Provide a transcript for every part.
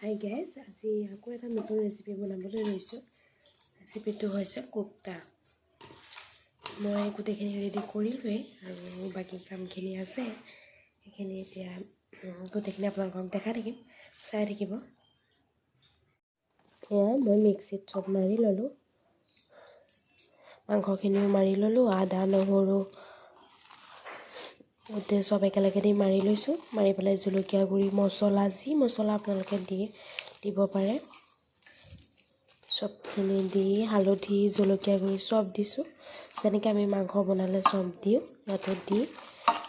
হাই gas আজি আকৌ এটা নতুন ৰেচিপি বনাবলৈ লৈছোঁ। ৰেচিপিটো হৈছে কোপ্তা। মই গোটেইখিনি ৰেডি কৰিলোৱেই আৰু বাকী কামখিনি আছে। সেইখিনি এতিয়া গোটেইখিনি আপোনালোকক দেখাই থাকিম, চাই থাকিব। এয়া মই মিক্সিত চব মাৰি ল'লোঁ। মাংসখিনিও মাৰি ল'লোঁ, আদা নহৰু গোটেই চব একেলগে দি মাৰি লৈছোঁ। মাৰি পেলাই জলকীয়া গুড়ি মছলা যি মছলা আপোনালোকে দি দিব পাৰে। চবখিনি দি হালধি জলকীয়া গুড়ি চব দিছোঁ। যেনেকৈ আমি মাংস বনালে চব দিওঁ ইয়াতো দি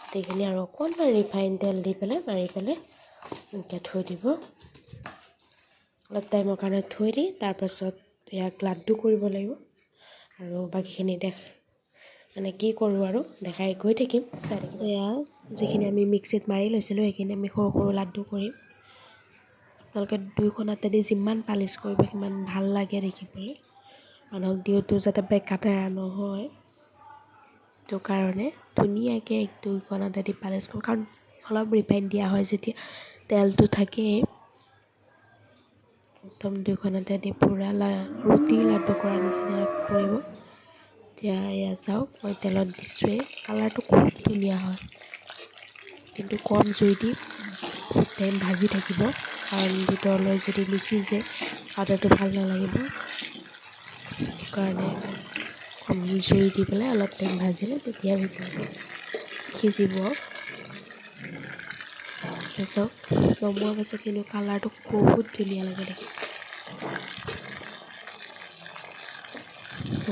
গোটেইখিনি আৰু অকণমান ৰিফাইন তেল দি পেলাই মাৰি পেলাই এনেকৈ থৈ দিব। অলপ টাইমৰ কাৰণে থৈ দি তাৰপাছত ইয়াক লাড্ডু কৰিব লাগিব। আৰু বাকীখিনি দেখ মানে কি কৰোঁ আৰু দেখাই গৈ থাকিম। এয়া যিখিনি আমি মিক্সিত মাৰি লৈছিলোঁ সেইখিনি আমি সৰু সৰু লাড্ডু কৰিম। আপোনালোকে দুইখন হাতেদি যিমান পালিচ কৰিব সিমান ভাল লাগে দেখিবলৈ। মানুহক দিওঁতো যাতে বেকাতেৰা নহয়। সেইটো কাৰণে ধুনীয়াকৈ এক দুইখন হাতেদি পালিচ কৰোঁ। কাৰণ অলপ ৰিফাইন দিয়া হয় যেতিয়া তেলটো থাকেই। একদম দুইখন হাতেদি পূৰা লা ৰুটিৰ লাড্ডু কৰা নিচিনা কৰিব। এতিয়া এয়া চাওক, মই তেলত দিছোঁৱেই কালাৰটো খুব ধুনীয়া হয়। কিন্তু কম জুই দি বহুত টাইম ভাজি থাকিব। কাৰণ ভিতৰলৈ যদি নিসিজে খাওঁতেতো ভালো নালাগিব। সেইটো কাৰণে কম জুই দি পেলাই অলপ টাইম ভাজিলে তেতিয়া ভিতৰটো সিজিব। তাৰপিছত নমোৱাৰ পাছত কিন্তু কালাৰটো বহুত ধুনীয়া লাগে দেখি।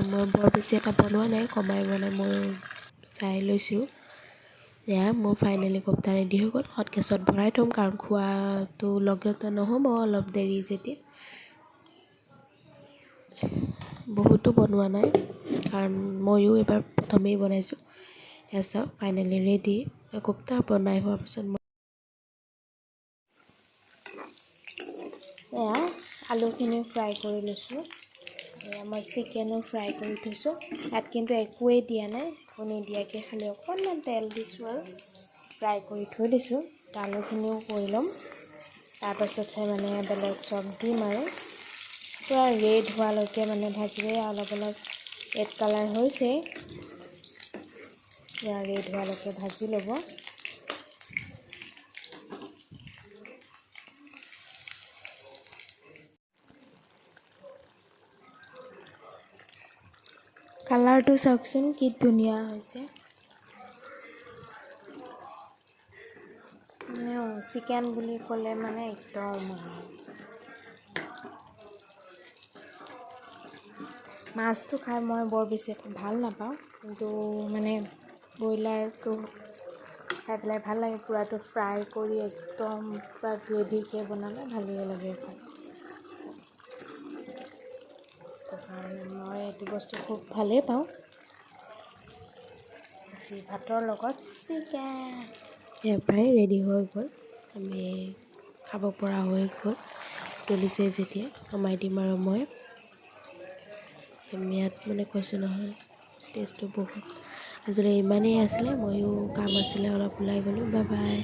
মই বৰ বেছি এটা বনোৱা নাই কমাই বনাই মই চাই লৈছোঁ। এয়া মোৰ ফাইনেলি কোপ্তা ৰেডি হৈ গ'ল হট কেছত ভৰাই থ'ম কাৰণ খোৱাটো লগতে নহ'ব অলপ দেৰি যেতিয়া বহুতো বনোৱা নাই কাৰণ ময়ো এবাৰ প্ৰথমেই বনাইছোঁ। এয়া চাওক ফাইনেলি ৰেডি কোপ্তা বনাই হোৱাৰ পিছত মই এয়া আলুখিনি ফ্ৰাই কৰি লৈছোঁ। মই চিকেনো ফ্ৰাই কৰি থৈছোঁ। ইয়াত কিন্তু একোৱেই দিয়া নাই, একো নিদিয়াকৈ খালি অকণমান তেল দিছোঁ আৰু ফ্ৰাই কৰি থৈ দিছোঁ। আলুখিনিও কৰি ল'ম। তাৰপাছতহে মানে বেলেগ চব দিম আৰু। পূৰা ৰেড হোৱালৈকে মানে ভাজিলে অলপ অলপ ৰেড কালাৰ হৈছে। পূৰা ৰেড হোৱালৈকে ভাজি ল'ব। কালাৰটো চাওকচোন, কি ধুনীয়া হৈছে। চিকেন বুলি ক'লে মানে একদম আৰু মাছটো খাই মই বৰ বেছি ভালো নাপাওঁ, কিন্তু মানে ব্ৰইলাৰটো খাই পেলাই ভালো লাগে, পূৰাটো ফ্ৰাই কৰি একদম পূৰা গ্ৰেভিকৈ বনালে ভালেই লাগে খাই। এইটো বস্তু খুব ভালেই পাওঁ। আজি ভাতৰ লগত চিকেন। ইয়াৰ পৰাই ৰেডি হৈ গ'ল। আমি খাব পৰা হৈ গ'ল। তুলিছে যেতিয়া নমাই দিম আৰু মই। ইয়াত মানে কৈছোঁ নহয় টেষ্টটো বহুত। আজিলৈ ইমানেই আছিলে ময়ো কাম আছিলে অলপ ওলাই গ'লোঁ। Bye bye